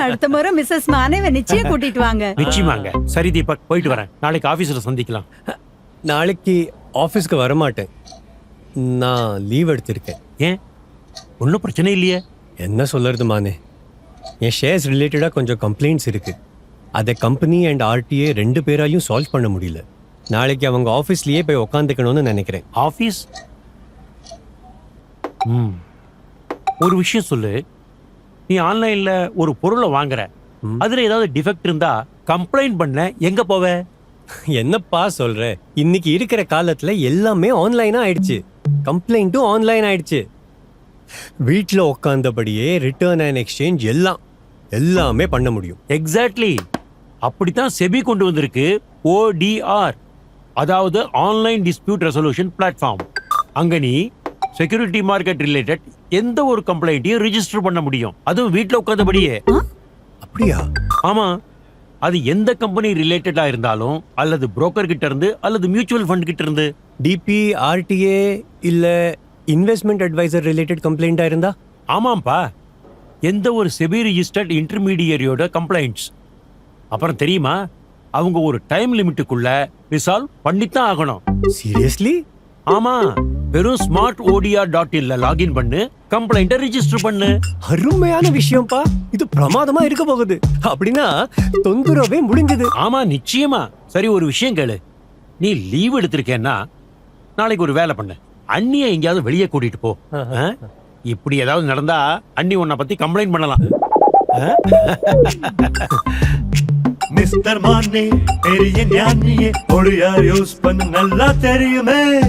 அடுத்த முறை மிஸ்ஸஸ் மானேவ நிச்சயம் கூட்டிட்டு வாங்க. நிச்சயமாங்க. சரி தீபக் போயிட்டு வரேன். நாளைக்கு ஆபீஸ்ல சந்திக்கலாம். நாளைக்கு ஆஃபீஸ்க்கு வரமாட்டேன். நான் லீவ் எடுத்திருக்கேன். ஏன்? ஒன்றும் பிரச்சனை இல்லையே. என்ன சொல்றது மானே? என் ஷேர்ஸ் ரிலேட்டடாக கொஞ்சம் கம்ப்ளைண்ட்ஸ் இருக்கு. அதை கம்பெனி அண்ட் ஆர்டிஏ ரெண்டு பேராலையும் சால்வ் பண்ண முடியல. நாளைக்கு அவங்க ஆஃபீஸ்லயே போய் உக்காந்துக்கணும்னு நினைக்கிறேன். ஆபீஸ் ம். ஒரு விஷயம் சொல்லு. நீ ஆன்லைன்ல ஒரு பொருளை வாங்குற. அதுல ஏதாவது டிஃபெக்ட் இருந்தா கம்ப்ளைண்ட் பண்ண. எங்க போவ? என்னப்பா சொல்ற? இன்னைக்கு இருக்கிற காலத்துல எல்லாமே ஆன்லைனா ஆயிடுச்சு. கம்ப்ளைண்ட்டும் ஆன்லைன் ஆயிடுச்சு. வீட்டில் உட்காந்தபடியே ரிட்டர்ன் அண்ட் எக்ஸ்சேஞ்ச் எல்லாம் எல்லாமே பண்ண முடியும். எக்ஸாக்ட்லி அப்படித்தான் செபி கொண்டு வந்திருக்கு. ஓடிஆர் அதாவது ஆன்லைன் டிஸ்பியூட் ரெசல்யூஷன் பிளாட்ஃபார்ம் அங்க நீ செக்யூரிட்டி மார்க்கெட் ரிலேட்டட் எந்த ஒரு கம்ப்ளைண்ட்டையும் ரிஜிஸ்டர் பண்ண முடியும். அதுவும் வீட்ல உட்காந்தபடியே அப்படியா? ஆமா. அது எந்த கம்பெனி ரிலேட்டடா இருந்தாலும் அல்லது புரோக்கர் கிட்ட இருந்து அல்லது மியூச்சுவல் ஃபண்ட் கிட்ட இருந்து. டிபி ஆர்டிஏ இல்ல இன்வெஸ்ட்மெண்ட் அட்வைசர் ரிலேட்டட் கம்ப்ளைண்டா இருந்தா? ஆமாம்ப்பா எந்த ஒரு செபி ரிஜிஸ்டர்ட் இன்டர்மீடியரியோட கம்ப்ளைண்ட்ஸ் அப்புறம் தெரியுமா? அவங்க ஒரு டைம் லிமிட்டுக்குள்ள ரிசால்வ் பண்ணித்தான் ஆகணும். சீரியஸ்லி ஆமா. வெறும் ஸ்மார்ட் ஓடிஆர் டாட் இன்ல லாகின் பண்ணு கம்ப்ளைண்ட்டை ரிஜிஸ்டர் பண்ணு. அருமையான விஷயம்ப்பா இது பிரமாதமா இருக்க போகுது. அப்படின்னா தொந்தரவே முடிஞ்சது. ஆமா நிச்சயமா. சரி ஒரு விஷயம் கேளு. நீ லீவ் எடுத்திருக்கேன்னா நாளைக்கு ஒரு வேலை பண்ணு. அண்ணிய எங்கேயாவது வெளியே கூட்டிட்டு போ. ஆ? இப்படி ஏதாவது நடந்தா அண்ணி உன்னை பத்தி கம்ப்ளைண்ட் பண்ணலாம். மிஸ்டர் மானே பெரிய ஞானியே ஒளியார் யூஸ் பண்ண நல்லா தெரியுமே.